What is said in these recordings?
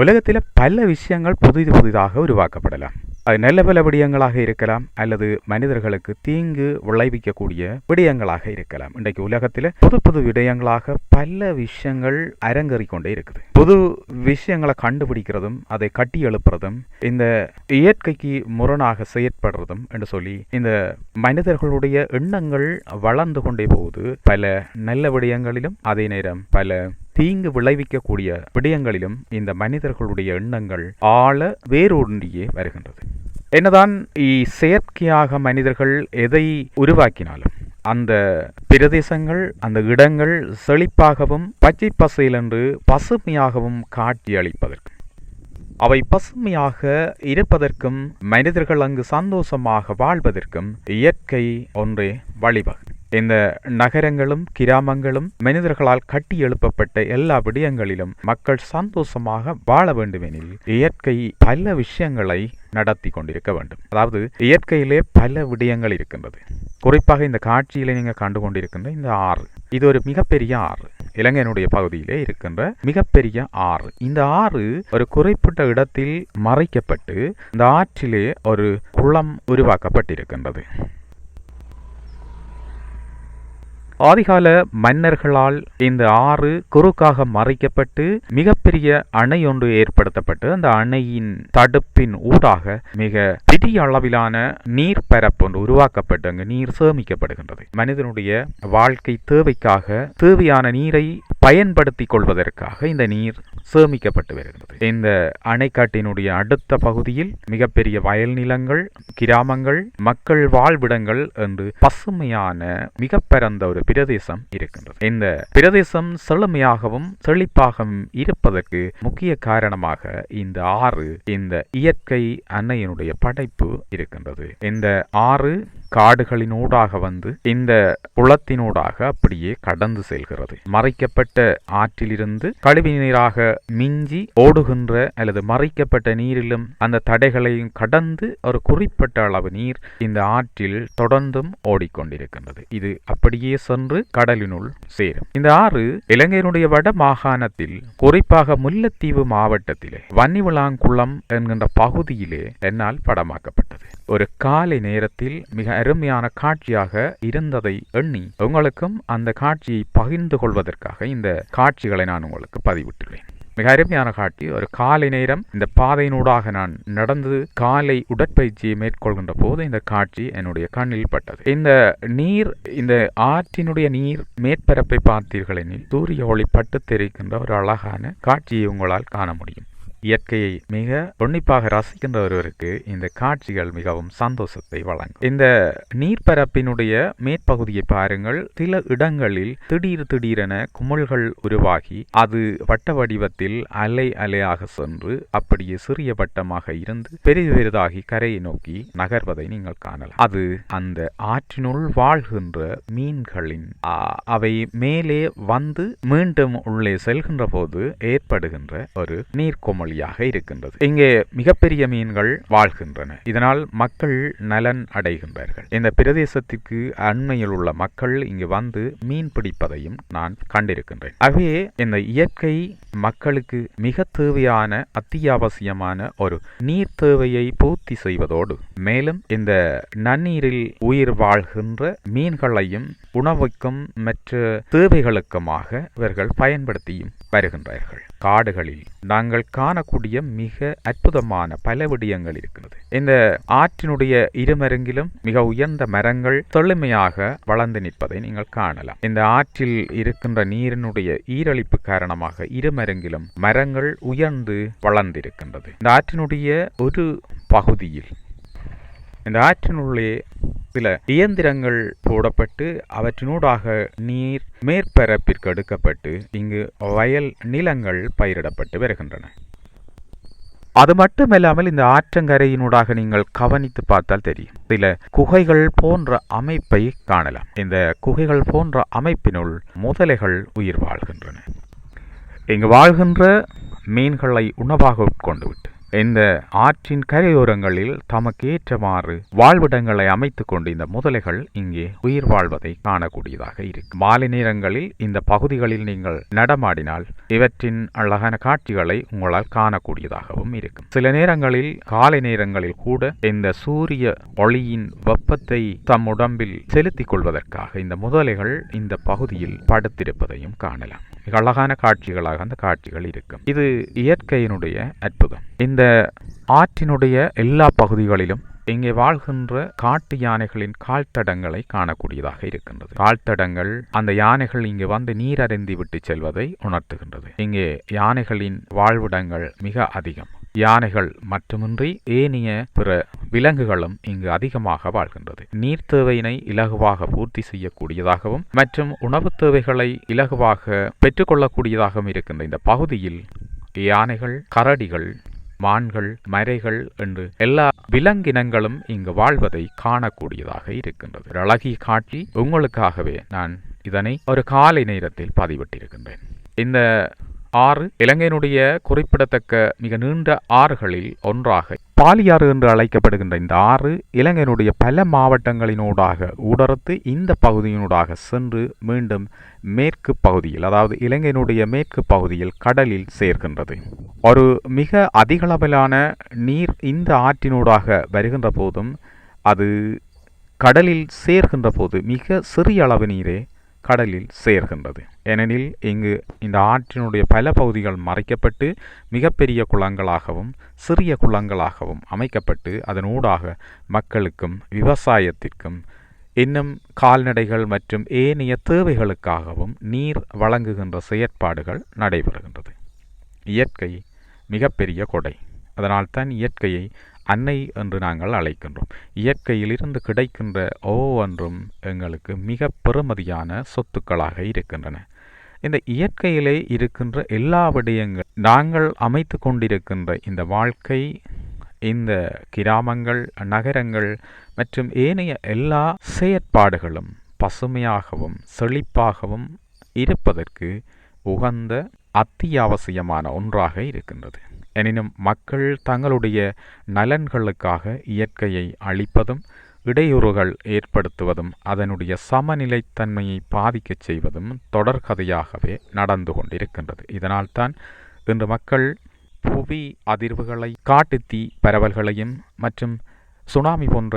உலகத்தில் பல விஷயங்கள் புதிது புதிதாக உருவாக்கப்படலாம். அது நல்ல பல விடயங்களாக இருக்கலாம் அல்லது மனிதர்களுக்கு தீங்கு விளைவிக்கக்கூடிய விடயங்களாக இருக்கலாம். இன்றைக்கு உலகத்தில் புது புது விடயங்களாக பல விஷயங்கள் அரங்கறிக்கொண்டே இருக்குது. புது விஷயங்களை கண்டுபிடிக்கிறதும் அதை கட்டி எழுப்புறதும் இந்த இயற்கைக்கு முரணாக செயற்படுறதும் என்று சொல்லி இந்த மனிதர்களுடைய எண்ணங்கள் வளர்ந்து கொண்டே போகுது. பல நல்ல விடயங்களிலும் அதே நேரம் பல தீங்கு விளைவிக்கக்கூடிய விடயங்களிலும் இந்த மனிதர்களுடைய எண்ணங்கள் ஆழ வேரூன்றியே வருகின்றது. என்னதான் செயற்கையாக மனிதர்கள் எதை உருவாக்கினாலும் அந்த பிரதேசங்கள் அந்த இடங்கள் செழிப்பாகவும் பச்சை பசையில் என்று பசுமையாகவும் காட்சியளிப்பதற்கு அவை பசுமையாக இருப்பதற்கும் மனிதர்கள் அங்கு சந்தோஷமாக வாழ்வதற்கும் இயற்கை ஒன்றே வழிவகை இந்த நகரங்களும் கிராமங்களும் மனிதர்களால் கட்டி எழுப்பப்பட்ட எல்லா விடயங்களிலும் மக்கள் சந்தோஷமாக வாழ வேண்டுமெனில் இயற்கை பல விஷயங்களை நடத்தி கொண்டிருக்க வேண்டும். அதாவது இயற்கையிலே பல விடயங்கள் இருக்கின்றது. குறிப்பாக இந்த காட்சியிலே நீங்கள் கண்டு கொண்டிருக்கின்ற இந்த ஆறு. இது ஒரு மிகப்பெரிய ஆறு. இலங்கையினுடைய பகுதியிலே இருக்கின்ற மிகப்பெரிய ஆறு. இந்த ஆறு ஒரு குறிப்பிட்ட இடத்தில் மறைக்கப்பட்டு இந்த ஆற்றிலே ஒரு குளம் உருவாக்கப்பட்டிருக்கின்றது. ஆதிகால மன்னர்களால் இந்த ஆறு குறுக்காக மறைக்கப்பட்டு மிகப்பெரிய அணை ஒன்று ஏற்படுத்தப்பட்டு அந்த அணையின் தடுப்பின் ஊடாக மிக பெரிய அளவிலான நீர் பரப்பு ஒன்று உருவாக்கப்பட்டு அங்கு நீர் சேமிக்கப்படுகின்றது. மனிதனுடைய வாழ்க்கை தேவைக்காக தேவையான நீரை பயன்படுத்திக் கொள்வதற்காக இந்த நீர் சேமிக்கப்பட்டு வருகிறது இந்த அணைக்காட்டினுடைய அடுத்த பகுதியில் மிகப்பெரிய வயல் நிலங்கள் கிராமங்கள் மக்கள் வாழ்விடங்கள் என்று பசுமையான மிக பரந்த ஒரு பிரதேசம் இருக்கின்றது. இந்த பிரதேசம் செழுமையாகவும் செழிப்பாகவும் இருப்பதற்கு முக்கிய காரணமாக இந்த ஆறு இந்த இயற்கை அன்னையினுடைய படைப்பு இருக்கின்றது. இந்த ஆறு காடுகளினூடாக வந்து இந்த குளத்தினூடாக அப்படியே கடந்து செல்கிறது. மறைக்கப்பட்ட ஆற்றிலிருந்து கழிவு நீராக மிஞ்சி ஓடுகின்ற அல்லது மறைக்கப்பட்ட நீரிலும் அந்த தடைகளையும் கடந்து ஒரு குறிப்பிட்ட அளவு நீர் இந்த ஆற்றில் தொடர்ந்தும் ஓடிக்கொண்டிருக்கின்றது. இது அப்படியே சென்று கடலினுள் சேரும். இந்த ஆறு இலங்கையினுடைய வட மாகாணத்தில் குறிப்பாக முல்லைத்தீவு மாவட்டத்திலே வன்னிவிளாங்குளம் என்கின்ற பகுதியிலே என்னால் படமாக்கப்பட்டது. ஒரு காலை நேரத்தில் மிக அருமையான காட்சியாக இருந்ததை எண்ணி உங்களுக்கும் அந்த காட்சியை பகிர்ந்து கொள்வதற்காக இந்த காட்சிகளை நான் உங்களுக்கு பதிவிட்டுள்ளேன். மிக அருமையான காட்சி. ஒரு காலை நேரம். இந்த பாதையினூடாக நான் நடந்து காலை உடற்பயிற்சியை மேற்கொள்கின்ற போது இந்த காட்சி என்னுடைய கண்ணில் பட்டது. இந்த நீர் இந்த ஆற்றினுடைய நீர் மேற்பரப்பை பார்த்தீர்கள் எனில் சூரிய ஒளி பட்டு தெரிக்கின்ற ஒரு அழகான காட்சியை உங்களால் காண முடியும். இயற்கையை மிக உன்னிப்பாக ரசிக்கின்ற ஒருவருக்கு இந்த காட்சிகள் மிகவும் சந்தோஷத்தை வழங்கும். இந்த நீர்ப்பரப்பினுடைய மேற்பகுதியை பாருங்கள். சில இடங்களில் திடீர் திடீரென குமிழ்கள் உருவாகி அது வட்ட வடிவத்தில் அலை அலையாக சென்று அப்படியே சிறிய வட்டமாக இருந்து பெரிது பெரிதாகி கரையை நோக்கி நகர்வதை நீங்கள் காணலாம். அது அந்த ஆற்றினுள் வாழ்கின்ற மீன்களின் அவை மேலே வந்து மீண்டும் உள்ளே செல்கின்ற போது ஏற்படுகின்ற ஒரு நீர்க்குமளி நீர்க்குமிழியாக இருக்கின்றது. இங்கே மிகப்பெரிய மீன்கள் வாழ்கின்றன. இதனால் மக்கள் நலன் அடைகின்றார்கள். இந்த பிரதேசத்திற்கு அண்மையில் உள்ள மக்கள் இங்கு வந்து மீன் பிடிப்பதையும் நான் கண்டிருக்கின்றேன். ஆகவே இந்த இயற்கை மக்களுக்கு மிக தேவையான அத்தியாவசியமான ஒரு நீர் தேவையை பூர்த்தி செய்வதோடு மேலும் இந்த நன்னீரில் உயிர் வாழ்கின்ற மீன்களையும் உணவுக்கும் மற்ற தேவைகளுக்குமாக இவர்கள் பயன்படுத்தியும் வருகின்றார்கள். காடுகளில் நாங்கள் காண காணக்கூடிய மிக அற்புதமான பல விடயங்கள் இருக்கிறது. இந்த ஆற்றினுடைய இருமருங்கிலும் மிக உயர்ந்த மரங்கள் தொழுமையாக வளர்ந்து நிற்பதை நீங்கள் காணலாம். இந்த ஆற்றில் இருக்கின்ற நீரினுடைய ஈரழிப்பு காரணமாக இருமருங்கிலும் மரங்கள் உயர்ந்து வளர்ந்திருக்கின்றது. இந்த ஆற்றினுடைய ஒரு பகுதியில் இந்த ஆற்றினுள்ளே சில இயந்திரங்கள் போடப்பட்டு அவற்றினூடாக நீர் மேற்பரப்பிற்கு எடுக்கப்பட்டு இங்கு வயல் நிலங்கள் பயிரிடப்பட்டு வருகின்றன. அது மட்டுமல்லாமல் இந்த ஆற்றங்கரையினூடாக நீங்கள் கவனித்து பார்த்தால் தெரியும். சில குகைகள் போன்ற அமைப்பை காணலாம். இந்த குகைகள் போன்ற அமைப்பினுள் முதலைகள் உயிர் வாழ்கின்றன. இங்கு வாழ்கின்ற மீன்களை உணவாக உட்கொண்டு விட்டு இந்த ஆற்றின் கரையோரங்களில் தமக்கு ஏற்றவாறு வாழ்விடங்களை அமைத்துக் கொண்டு இந்த முதலைகள் இங்கே உயிர் வாழ்வதை காணக்கூடியதாக இருக்கும் மாலை நேரங்களில் இந்த பகுதிகளில் நீங்கள் நடமாடினால் இவற்றின் அழகான காட்சிகளை உங்களால் காணக்கூடியதாகவும் இருக்கும். சில நேரங்களில் காலை நேரங்களில் கூட இந்த சூரிய ஒளியின் வெப்பத்தை தம் உடம்பில் செலுத்திக் கொள்வதற்காக இந்த முதலைகள் இந்த பகுதியில் படுத்திருப்பதையும் காணலாம். மிக அழகான காட்சிகளாக அந்த காட்சிகள் இருக்கும். இது இயற்கையினுடைய அற்புதம். இந்த ஆற்றினுடைய எல்லா பகுதிகளிலும் இங்கே வாழ்கின்ற காட்டு யானைகளின் கால்தடங்களை காணக்கூடியதாக இருக்கின்றது. கால்தடங்கள் அந்த யானைகள் இங்கு வந்து நீர் அருந்தி விட்டு செல்வதை உணர்த்துகின்றது. இங்கே யானைகளின் வாழ்விடங்கள் மிக அதிகம். யானைகள் மட்டுமின்றி ஏனைய பிற விலங்குகளும் இங்கு அதிகமாக வாழ்கின்றது. நீர் தேவையினை இலகுவாக பூர்த்தி செய்யக்கூடியதாகவும் மற்றும் உணவு தேவைகளை இலகுவாக பெற்றுக்கொள்ளக்கூடியதாகவும் இருக்கின்ற இந்த பகுதியில் யானைகள் கரடிகள் மான்கள் மரைகள் என்று எல்லா விலங்கினங்களும் இங்கு வாழ்வதை காணக்கூடியதாக இருக்கின்றது. ஒரு அழகிய காட்சி உங்களுக்காகவே நான் இதனை ஒரு காலை நேரத்தில் பதிவிட்டிருக்கின்றேன். இந்த ஆறு இலங்கையினுடைய குறிப்பிடத்தக்க மிக நீண்ட ஆறுகளில் ஒன்றாக பாலியாறு என்று அழைக்கப்படுகின்ற இந்த ஆறு இலங்கையினுடைய பல மாவட்டங்களினூடாக ஊடறுத்து இந்த பகுதியினூடாக சென்று மீண்டும் மேற்கு பகுதியில் அதாவது இலங்கையினுடைய மேற்கு பகுதியில் கடலில் சேர்க்கின்றது ஒரு மிக அதிகளவிலான நீர் இந்த ஆற்றினூடாக வருகின்ற போதும் அது கடலில் சேர்கின்ற போது மிக சிறிய அளவு நீரே கடலில் சேர்கின்றது. ஏனெனில் இங்கு இந்த ஆற்றினுடைய பல பகுதிகள் மறைக்கப்பட்டு மிகப்பெரிய குளங்களாகவும் சிறிய குளங்களாகவும் அமைக்கப்பட்டு அதன் ஊடாக மக்களுக்கும் விவசாயத்திற்கும் இன்னும் கால்நடைகள் மற்றும் ஏனைய தேவைகளுக்காகவும் நீர் வழங்குகின்ற செயற்பாடுகள் நடைபெறுகின்றது. இயற்கை மிகப்பெரிய கொடை. அதனால்தான் இயற்கையை அன்னை என்று நாங்கள் அழைக்கின்றோம். இயற்கையிலிருந்து கிடைக்கின்ற ஒவ்வொன்றும் எங்களுக்கு மிக பெறுமதியான சொத்துக்களாக இருக்கின்றன. இந்த இயற்கையிலே இருக்கின்ற எல்லா விடயங்கள் நாங்கள் அமைத்து கொண்டிருக்கின்ற இந்த வாழ்க்கை இந்த கிராமங்கள் நகரங்கள் மற்றும் ஏனைய எல்லா செயற்பாடுகளும் பசுமையாகவும் செழிப்பாகவும் இருப்பதற்கு உகந்த அத்தியாவசியமான ஒன்றாக இருக்கின்றது. எனினும் மக்கள் தங்களுடைய நலன்களுக்காக இயற்கையை அழிப்பதும் இடையூறுகள் ஏற்படுத்துவதும் அதனுடைய சமநிலைத்தன்மையை பாதிக்கச் செய்வதும் தொடர்கதையாகவே நடந்து கொண்டிருக்கின்றது. இதனால்தான் இன்று மக்கள் புவி அதிர்வுகளை காட்டுத்தீ பரவல்களையும் மற்றும் சுனாமி போன்ற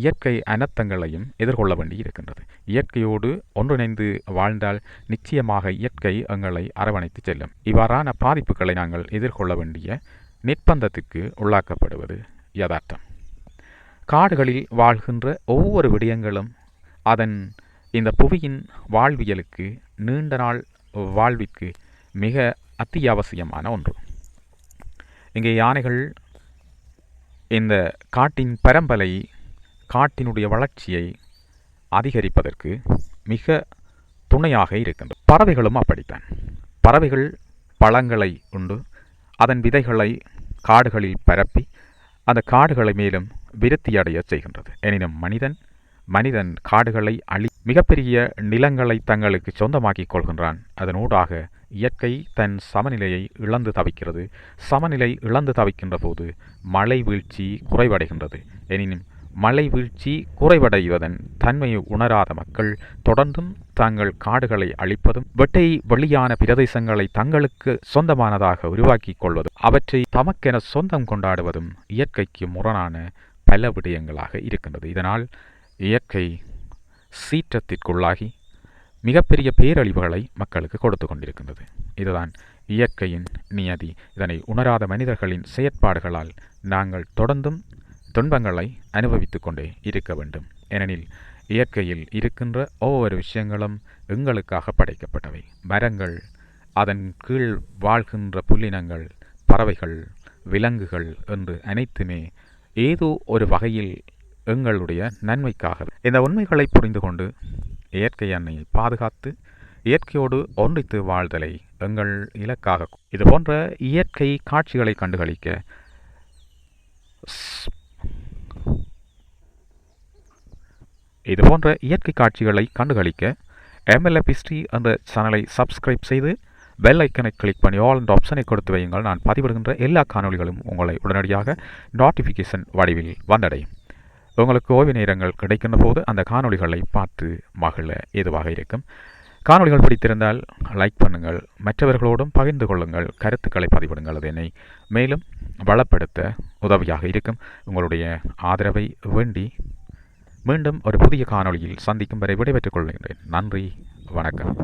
இயற்கை அனர்த்தங்களையும் எதிர்கொள்ள வேண்டி இருக்கின்றது இயற்கையோடு ஒன்றிணைந்து வாழ்ந்தால் நிச்சயமாக இயற்கை எங்களை அரவணைத்து செல்லும். இவ்வாறான பாதிப்புகளை நாங்கள் எதிர்கொள்ள வேண்டிய நிர்பந்தத்திற்கு உள்ளாக்கப்படுவது யதார்த்தம். காடுகளில் வாழ்கின்ற ஒவ்வொரு விடயங்களும் அதன் இந்த புவியின் வாழ்வியலுக்கு நீண்ட நாள் வாழ்விற்கு மிக அத்தியாவசியமான ஒன்று. இங்கே யானைகள் இந்த காட்டின் பரம்பலை காட்டினுடைய வளர்ச்சியை அதிகரிப்பதற்கு மிக துணையாக இருக்கின்றது. பறவைகளும் அப்படித்தான். பறவைகள் பழங்களை உண்டு. அதன் விதைகளை காடுகளில் பரப்பி அந்த காடுகளை மேலும் விருத்தியடைய செய்கின்றது. எனினும் மனிதன் மனிதன் காடுகளை அழி மிகப்பெரிய நிலங்களை தங்களுக்கு சொந்தமாக்கிக் கொள்கின்றான். அதனூடாக இயற்கை தன் சமநிலையை இழந்து தவிக்கிறது. சமநிலை இழந்து தவிக்கின்ற போது மழை வீழ்ச்சி குறைவடைகின்றது. எனினும் மழை வீழ்ச்சி குறைவடைவதன் தன்மையை உணராத மக்கள் தொடர்ந்தும் தாங்கள் காடுகளை அழிப்பதும் வெட்டை வெளியான பிரதேசங்களை தங்களுக்கு சொந்தமானதாக உருவாக்கிக் கொள்வதும் அவற்றை தமக்கென சொந்தம் கொண்டாடுவதும் இயற்கைக்கு முரணான பல விடயங்களாக இருக்கின்றது. இதனால் இயற்கை சீற்றத்திற்குள்ளாகி மிகப்பெரிய பேரழிவுகளை மக்களுக்கு கொடுத்து கொண்டிருக்கின்றது. இதுதான் இயற்கையின் நியதி. இதனை உணராத மனிதர்களின் செயற்பாடுகளால் நாங்கள் தொடர்ந்தும் துன்பங்களை அனுபவித்துக்கொண்டே இருக்க வேண்டும். ஏனெனில் இயற்கையில் இருக்கின்ற ஒவ்வொரு விஷயங்களும் எங்களுக்காக படைக்கப்பட்டவை. மரங்கள் அதன் கீழ் வாழ்கின்ற புல்லினங்கள் பறவைகள் விலங்குகள் என்று அனைத்துமே ஏதோ ஒரு வகையில் எங்களுடைய நன்மைக்காக. இந்த உண்மைகளை புரிந்து கொண்டு இயற்கை அன்னையை பாதுகாத்து இயற்கையோடு ஒன்றித்து வாழ்தலை எங்கள் இலக்காக. இது போன்ற இயற்கை காட்சிகளை கண்டுகளிக்க இது போன்ற இயற்கை காட்சிகளை கண்டுகளிக்க எம்எல்எப் ஹிஸ்ட்ரி என்ற சேனலை சப்ஸ்கிரைப் செய்து பெல் ஐக்கனை கிளிக் பண்ணி ஆல் என்ற ஆப்ஷனை கொடுத்து வையுங்கள். நான் பதிவிடுகின்ற எல்லா காணொளிகளும் உங்களை உடனடியாக நோட்டிஃபிகேஷன் வடிவில் வந்தடையும். உங்களுக்கு ஓய்வு நேரங்கள் கிடைக்கின்ற போது அந்த காணொளிகளை பார்த்து மகிழ ஏதுவாக இருக்கும். காணொளிகள் பிடித்திருந்தால் லைக் பண்ணுங்கள். மற்றவர்களோடும் பகிர்ந்து கொள்ளுங்கள். கருத்துக்களை பதிவிடுங்கள். அது என்னை மேலும் வளப்படுத்த உதவியாக இருக்கும். உங்களுடைய ஆதரவை வேண்டி மீண்டும் ஒரு புதிய காணொளியில் சந்திக்கும் வரை விடைபெற்றுக் கொள்கின்றேன். நன்றி வணக்கம்.